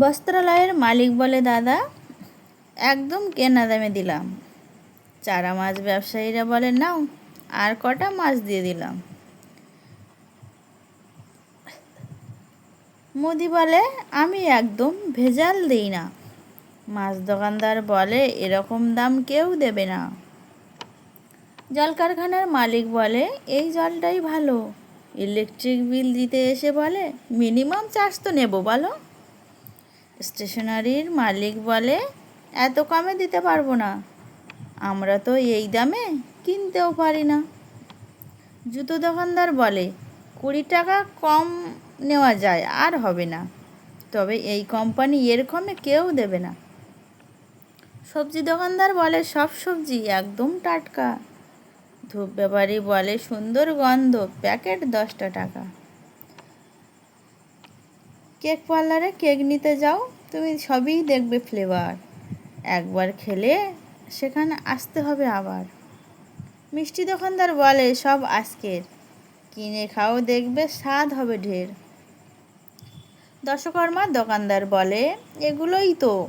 বস্ত্রালয়ের মালিক বলে, দাদা, একদম কেনা দামে দিলাম। চারা মাছ ব্যবসায়ীরা বলে, নাও, আর কটা মাছ দিয়ে দিলাম। মোদি বলে, আমি একদম ভেজাল দিই না। মাছ দোকানদার বলে, এরকম দাম কেউ দেবে না। জল কারখানার মালিক বলে, এই জলটাই ভালো। ইলেকট্রিক বিল দিতে এসে বলে, মিনিমাম চার্জ তো নেব, বলো। স্টেশনারির মালিক বলে, এত কমে দিতে পারব না। আমরা তো এই দামে কিনতেও পারি না। জুতো দোকানদার বলে, কুড়ি টাকা কম নেওয়া যায়, আর হবে না। তবে এই কোম্পানি এর কমে কেউ দেবে না। সবজি দোকানদার বলে, সব সবজি একদম টাটকা। ধূপ ব্যাপারী বলে, সুন্দর গন্ধ, প্যাকেট দশটা টাকা। কেক পার্লারে কেক নিতে যাও, তুমি সবই দেখবে ফ্লেভার একবার খেলে সেখানে আসতে হবে আবার। মিষ্টি দোকানদার বলে, সব আজকের। কিনে খাও, দেখবে স্বাদ হবে ঢের। দশকর্মার দোকানদার বলে, এগুলোই তো।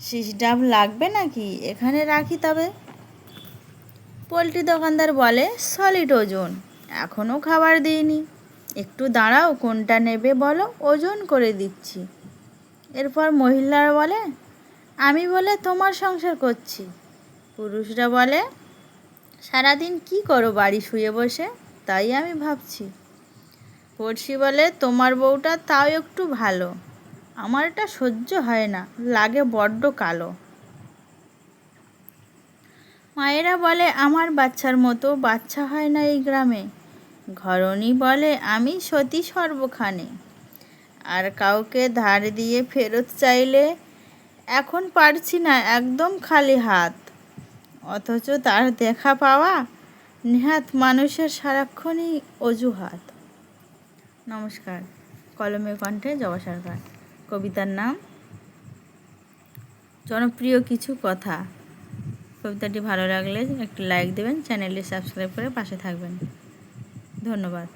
শীষ ডাব লাগবে নাকি? এখানে রাখি তবে। পোলট্রি দোকানদার বলে, সলিড ওজন। এখনও খাবার দিইনি। একটু দাঁড়াও, কোনটা নেবে বলো, ওজন করে দিচ্ছি। এরপর মহিলারা বলে, আমি বলে তোমার সংসার করছি। পুরুষরা বলে, সারাদিন কি করো, বাড়ি শুয়ে বসে? তাই আমি ভাবছি। পড়শি বলে, তোমার বউটা তাও একটু ভালো। আমার এটা সহ্য হয় না, লাগে বড্ড কালো। মায়েরা বলে, আমার বাচ্চার মতো বাচ্চা হয় না এই গ্রামে। ঘরণী বলে, আমি সতী সর্বখানে। আর কাউকে ধার দিয়ে ফেরত চাইলে এখন পারছি না একদম খালি হাত। অথচ তার দেখা পাওয়া নেহাত মানুষের সারাক্ষণই অজুহাত। নমস্কার। কলমে কণ্ঠে জবা সরকার। কবিতার নাম, জনপ্রিয় কিছু কথা। কবিতাটি ভালো লাগলে একটি লাইক দেবেন, চ্যানেলটি সাবস্ক্রাইব করে পাশে থাকবেন। ধন্যবাদ।